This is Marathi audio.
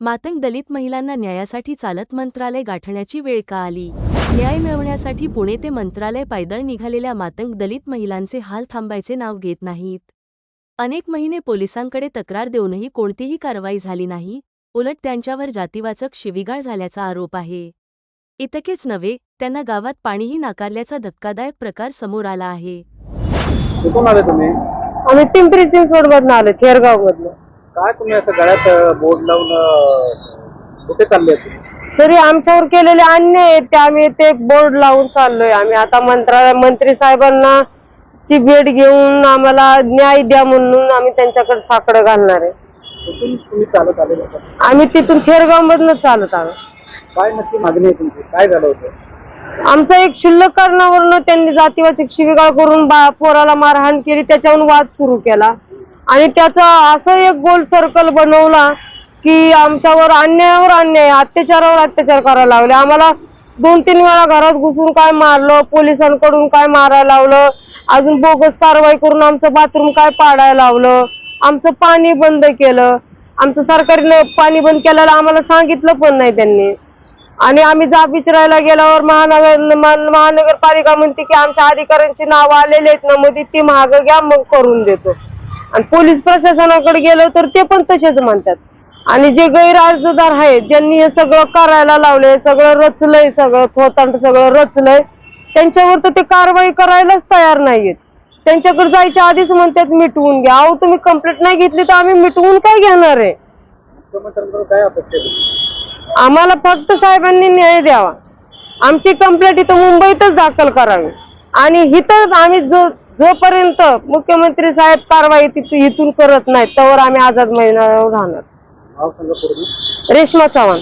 मातंग दलित महिलांना न्यायासाठी चालत मंत्रालय गाठण्याची वेळ का आली? न्याय मिळवण्यासाठी पुणे ते मंत्रालय पायदळ निघालेल्या मातंग दलित महिलांचे हाल थांबायचे नाव घेत नाहीत. अनेक महिने पोलिसांकडे तक्रार देऊनही कोणतीही कारवाई झाली नाही उलट त्यांच्यावर जातीवाचक शिवीगाळ झाल्याचा आरोप आहे. इतकेच नव्हे त्यांना गावात पाणीही नाकारल्याचा धक्कादायक प्रकार समोर आला आहे. कुठून आले तुम्ही? आम्ही पिंपरी चिंचवड मधनं आलो थेरगाव मधनं काय तुम्ही असं गळ्यात बोर्ड लावून अं, कुठे चालले तुम्ही सरी आमच्यावर केलेले अन्याय आहेत ते. आम्ही ते बोर्ड लावून चाललोय. आम्ही आता मंत्रा मंत्री साहेबांना ची भेट घेऊन आम्हाला न्याय द्या म्हणून आम्ही त्यांच्याकडे साकडं घालणार आहे. कुठून तुम्ही चालत आले होता आम्ही तिथून थेरगाव मधनं चालत आलो. काय नक्की मागणी आहे तुमची? काय झालं होतं? आमचा एक क्षुल्लक कारणावरनं त्यांनी जातीवाचक शिवीगाळ करून बा पोराला मारहाण केली. त्याच्यावरून वाद सुरू केला. आणि त्याचा असं एक गोल सर्कल बनवला की आमच्यावर अन्यायावर अन्याय अत्याचारावर अत्याचार करायला लावले आम्हाला दोन तीन वेळा घरात घुसून काय मारलं पोलिसांकडून काय मारायला लावलं अजून बोगस कारवाई करून आमचं बाथरूम काय पाडायला लावलं आमचं पाणी बंद केलं. आमचं सरकारने पाणी बंद केल्याला आम्हाला सांगितलं पण नाही त्यांनी. आणि आम्ही जाब विचारायला गेल्यावर महानगर महानगरपालिका म्हणते की आमच्या अधिकाऱ्यांची नावं आलेली आहेत ना मग ती महाग घ्या मग करून देतो. आणि पोलीस प्रशासनाकडे गेलो तर ते पण तसेच म्हणतात. आणि जे गैरअर्जदार आहेत ज्यांनी हे सगळं करायला लावले सगळं रचलंय सगळं थोतांड सगळं रचलंय त्यांच्यावर तर ते कारवाई करायलाच तयार नाहीयेत. त्यांच्याकडे जायच्या आधीच म्हणतात मिटवून घ्या. अहो तुम्ही कंप्लेंट नाही घेतली तर आम्ही मिटवून काय घेणार आहे? आम्हाला फक्त साहेबांनी न्याय द्यावा. आमची कंप्लेंट इथं मुंबईतच दाखल करावी. आणि इथं आम्ही जो जोपर्यंत मुख्यमंत्री साहेब कारवाई तिथून इथून करत नाहीत तोवर आम्ही आझाद महिन्यावर राहणार. रेश्मा चव्हाण.